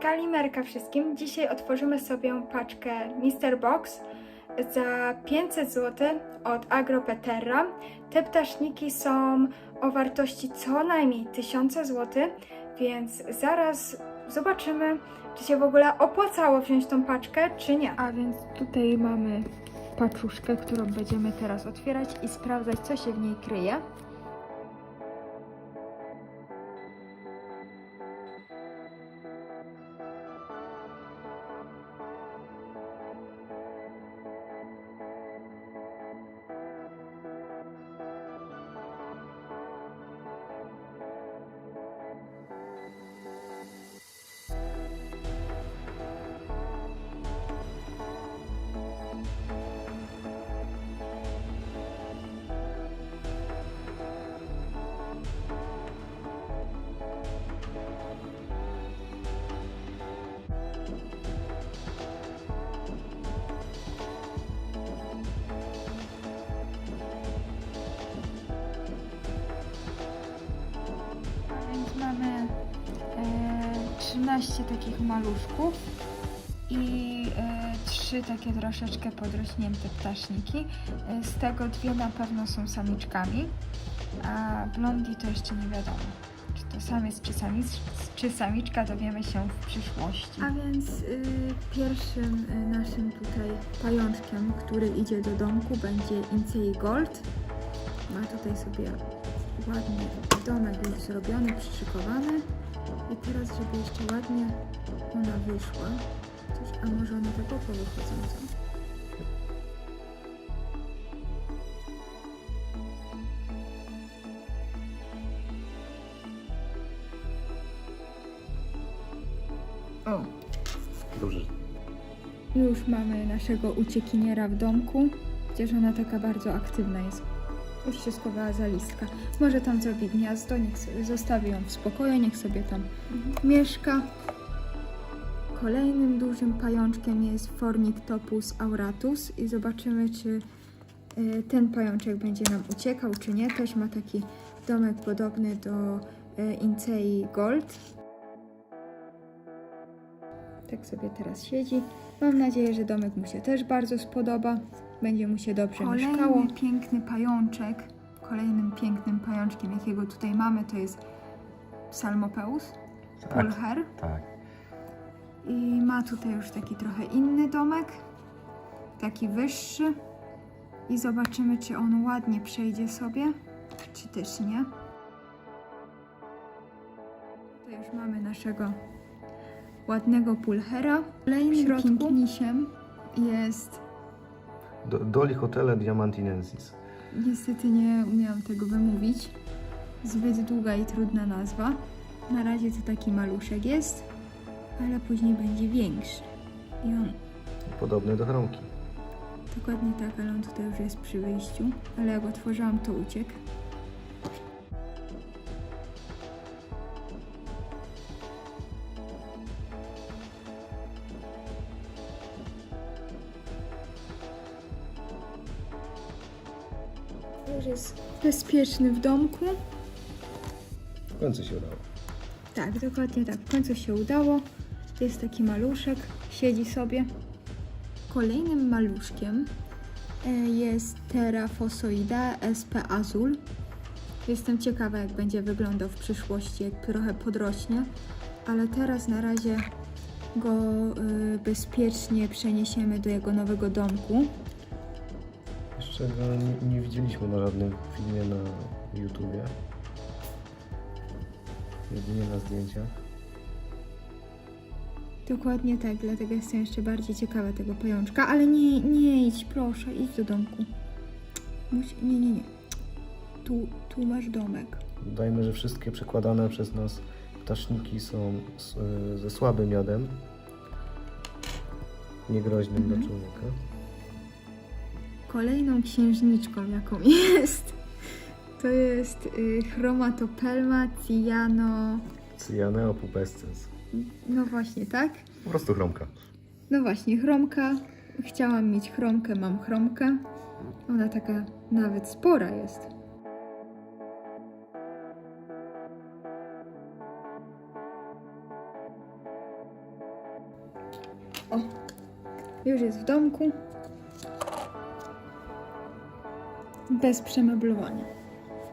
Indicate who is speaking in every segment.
Speaker 1: Kalimerka wszystkim. Dzisiaj otworzymy sobie paczkę Mr. Box za 500 zł od Agropeterra. Te ptaszniki są o wartości co najmniej 1000 zł, więc zaraz zobaczymy, czy się w ogóle opłacało wziąć tą paczkę, czy nie. A więc tutaj mamy paczuszkę, którą będziemy teraz otwierać i sprawdzać, co się w niej kryje. 15 takich maluszków i e, trzy takie troszeczkę podrośnięte ptaszniki. E, z tego dwie na pewno są samiczkami, a blondi to jeszcze nie wiadomo. Czy to samiec, czy, samicz, czy samiczka, dowiemy się w przyszłości. A więc y, pierwszym y, naszym tutaj pajączkiem, który idzie do domku, będzie Incei Gold. Ma tutaj sobie ładnie domek już zrobiony, przyszykowany. I teraz, żeby jeszcze ładnie ona wyszła. Coś, a może ona tak oko wychodząca? O,
Speaker 2: Dobrze.
Speaker 1: już mamy naszego uciekiniera w domku, chociaż ona taka bardzo aktywna jest. Już się schowała za listka. Może tam zrobi gniazdo, niech sobie zostawi ją w spokoju, niech sobie tam mieszka. Kolejnym dużym pajączkiem jest Fornictopus auratus i zobaczymy, czy y, ten pajączek będzie nam uciekał, czy nie. Też ma taki domek podobny do y, Incei Gold. Tak sobie teraz siedzi. Mam nadzieję, że domek mu się też bardzo spodoba. Będzie mu się dobrze
Speaker 3: Kolejny
Speaker 1: mieszkało. piękny pajączek. Kolejnym pięknym pajączkiem, jakiego tutaj mamy, to jest Psalmopeus, pulcher.
Speaker 2: Tak.
Speaker 1: I ma tutaj już taki trochę inny domek, taki wyższy. I zobaczymy, czy on ładnie przejdzie sobie, czy też nie. Tutaj już mamy naszego ładnego pulchera. Kolejnym pięknisiem jest
Speaker 2: Do, Doli Hotele Diamantinensis.
Speaker 1: Niestety nie umiałam tego wymówić. Zbyt długa i trudna nazwa. Na razie to taki maluszek jest, ale później będzie większy. I on
Speaker 2: Podobny do chromki.
Speaker 1: dokładnie tak, ale on tutaj już jest przy wyjściu. Ale jak otworzyłam, to uciekł. Jest bezpieczny w domku.
Speaker 2: W końcu się udało.
Speaker 1: Tak, dokładnie tak. W końcu się udało. Jest taki maluszek, siedzi sobie. Kolejnym maluszkiem e, jest Terra Fosoida SP Azul. Jestem ciekawa, jak będzie wyglądał w przyszłości, jak trochę podrośnie, ale teraz na razie go e, bezpiecznie przeniesiemy do jego nowego domku.
Speaker 2: Jeszcze go nie, nie widzieliśmy na żadnym filmie na YouTubie. Jedynie na zdjęciach.
Speaker 1: Dokładnie tak, dlatego jestem jeszcze bardziej ciekawa tego pajączka, ale nie, nie idź, proszę, idź do domku. Musi, nie, nie, nie. Tu, tu masz domek.
Speaker 2: Dodajmy, że wszystkie przekładane przez nas ptaszniki są y, ze słabym miodem. Niegroźnym dla człowieka.
Speaker 1: Kolejną księżniczką, jaką jest, to jest y, chromatopelma cyjano...
Speaker 2: Cyanea pubescens.
Speaker 1: No właśnie, tak?
Speaker 2: Po prostu chromka.
Speaker 1: No właśnie, chromka. Chciałam mieć chromkę, mam chromkę. Ona taka nawet spora jest. O, już jest w domku. Bez przemeblowania.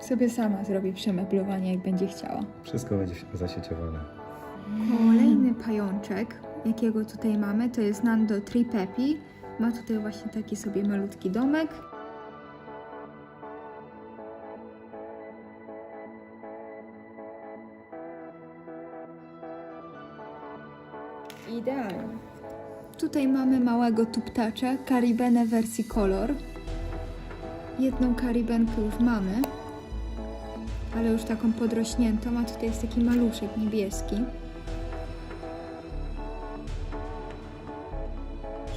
Speaker 1: Sobie sama zrobi przemeblowanie, jak będzie chciała.
Speaker 2: Wszystko będzie zasieciowane.
Speaker 1: Kolejny pajączek, jakiego tutaj mamy, to jest Nando Tripepi. Ma tutaj właśnie taki sobie malutki domek. Idealnie. Tutaj mamy małego tuptacza, karibenę wersji kolor. Jedną karibenkę już mamy, ale już taką podrośniętą, a tutaj jest taki maluszek niebieski.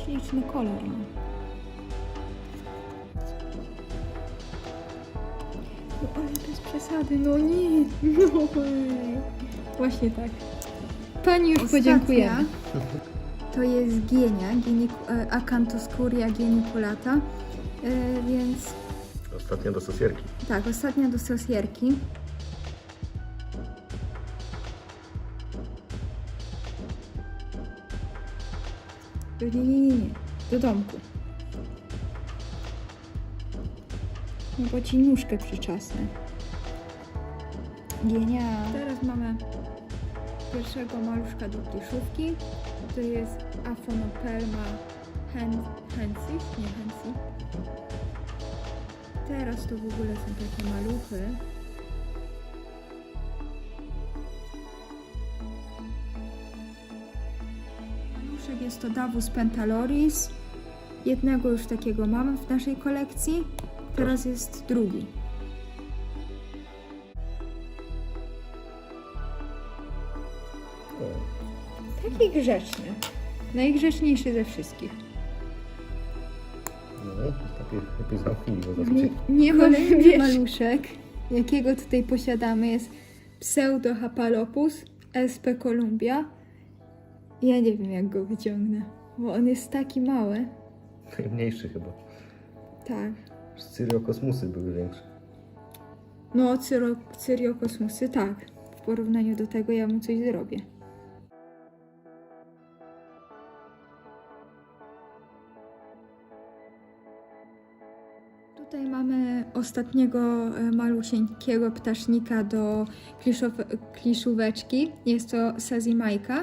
Speaker 1: Śliczny kolor ma. No ale bez przesady, no nie, no. Właśnie tak. Pani już podziękujemy. To jest gienia, geniku, e, Acanthoscuria geniculata, e, więc
Speaker 2: Ostatnia do sosierki.
Speaker 1: tak, ostatnia do sosierki. Nie, nie, nie, nie, do domku. No bo ci nóżkę przyczasnę. Gienia. Teraz mamy pierwszego maluszka do pliszówki. To jest Aphonopelma hen, hensis, nie hensi. Teraz to w ogóle są takie maluchy. Maluszek jest to Davus pentaloris. Jednego już takiego mamy w naszej kolekcji. Teraz jest drugi. Taki grzeczny. Najgrzeczniejszy ze wszystkich.
Speaker 2: Bo
Speaker 1: Nie,
Speaker 2: zawsze
Speaker 1: nie
Speaker 3: Kolejny
Speaker 1: Kolejny maluszek, jakiego tutaj posiadamy, jest Pseudohapalopus sp. Columbia. Ja nie wiem, jak go wyciągnę, bo on jest taki mały.
Speaker 2: mniejszy chyba.
Speaker 1: Tak.
Speaker 2: Cyriokosmusy były większe.
Speaker 1: No, cyro, cyriokosmusy, tak. W porównaniu do tego ja mu coś zrobię. Tutaj mamy ostatniego e, malusieńkiego ptasznika do kliszóweczki. Jest to Sazimajka.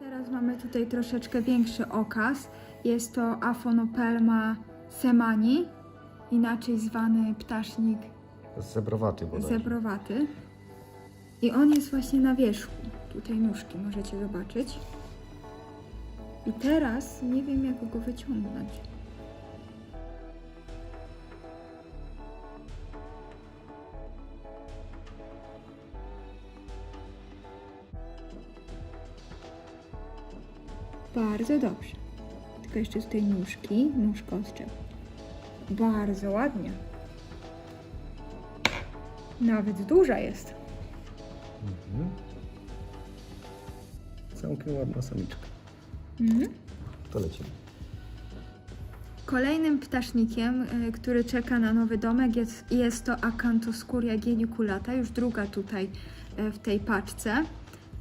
Speaker 1: Teraz mamy tutaj troszeczkę większy okaz. Jest to Aphonopelma semani, inaczej zwany ptasznik
Speaker 2: Zebrowaty bodaj.
Speaker 1: zebrowaty. I on jest właśnie na wierzchu. Tutaj nóżki możecie zobaczyć. I teraz nie wiem, jak go wyciągnąć. Bardzo dobrze. Tylko jeszcze tutaj nóżki, nóżka odczep. Bardzo ładnie. Nawet duża jest.
Speaker 2: Mhm. Całkiem ładna samiczka.
Speaker 1: Mhm.
Speaker 2: To lecimy.
Speaker 1: Kolejnym ptasznikiem, y, który czeka na nowy domek jest, jest to Acanthoscuria geniculata, już druga tutaj y, w tej paczce.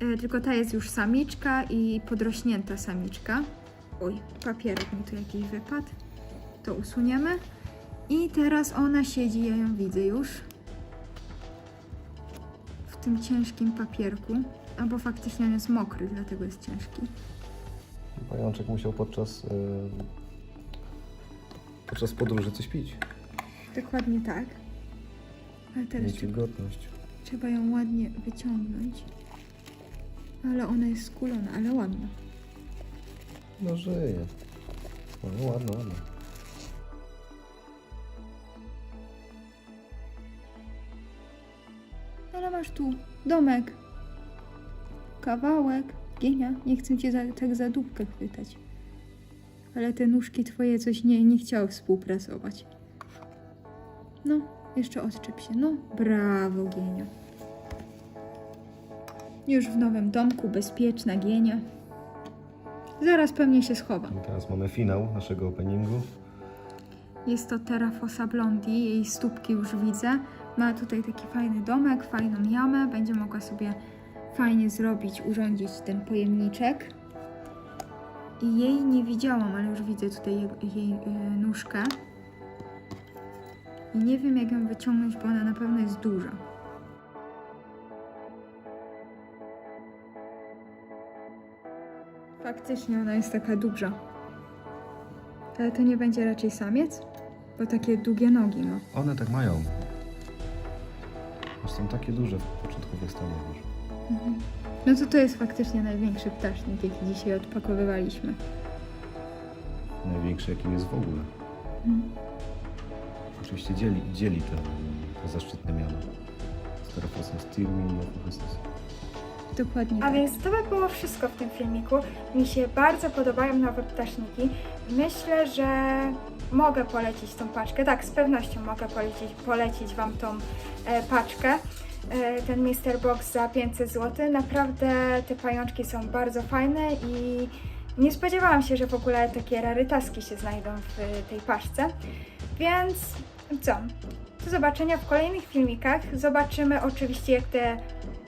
Speaker 1: Y, Tylko ta jest już samiczka i podrośnięta samiczka. Oj, papierek mi tu jakiś wypadł. To usuniemy. I teraz ona siedzi, ja ją widzę już. W tym ciężkim papierku. Albo faktycznie on jest mokry, dlatego jest ciężki.
Speaker 2: Pajączek musiał podczas, y, podczas podróży coś pić.
Speaker 1: Dokładnie tak. Ale teraz
Speaker 2: Mieć wilgotność.
Speaker 1: Trzeba ją ładnie wyciągnąć. Ale ona jest skulona, ale ładna.
Speaker 2: No żyje. No ładno, ładno.
Speaker 1: Ale masz tu domek, kawałek, gienia. Nie chcę cię za, tak za dupkę chwytać. Ale te nóżki twoje coś nie, nie chciały współpracować. No, jeszcze odczep się. No, brawo, Gienia. Już w nowym domku, bezpieczna Gienia. Zaraz pewnie się schowa.
Speaker 2: Teraz mamy finał naszego openingu.
Speaker 1: Jest to Terrafosa Blondi, jej stópki już widzę. Ma tutaj taki fajny domek, fajną jamę, będzie mogła sobie
Speaker 3: fajnie zrobić, urządzić ten pojemniczek. I jej nie widziałam, ale już widzę tutaj jej, jej nóżkę. I nie wiem jak ją wyciągnąć, bo ona na pewno jest duża. Faktycznie ona jest taka duża. Ale to nie będzie raczej samiec? Bo takie długie nogi ma.
Speaker 2: One tak mają. Aż są takie duże w początkowych stadiach już.
Speaker 3: No to to jest faktycznie największy ptasznik, jaki dzisiaj odpakowywaliśmy.
Speaker 2: Największy jaki jest w ogóle. Oczywiście dzieli, dzieli te, te zaszczytne miano. Stereofosem Stirmin i Ophophystus.
Speaker 3: Dokładnie
Speaker 1: A
Speaker 3: tak.
Speaker 1: więc to by było wszystko w tym filmiku. Mi się bardzo podobają nowe ptaszniki. Myślę, że mogę polecić tą paczkę. Tak, z pewnością mogę polecić, polecić Wam tą e, paczkę. E, ten Mister Box za 500 zł. Naprawdę te pajączki są bardzo fajne i nie spodziewałam się, że w ogóle takie rarytaski się znajdą w tej paczce. Więc co? Do zobaczenia w kolejnych filmikach. Zobaczymy oczywiście, jak te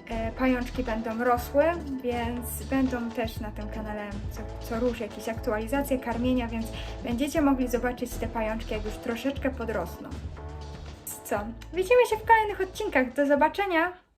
Speaker 1: e, pajączki będą rosły, więc będą też na tym kanale co, co róż jakieś aktualizacje, karmienia, więc będziecie mogli zobaczyć te pajączki, jak już troszeczkę podrosną. Co? Widzimy się w kolejnych odcinkach. Do zobaczenia!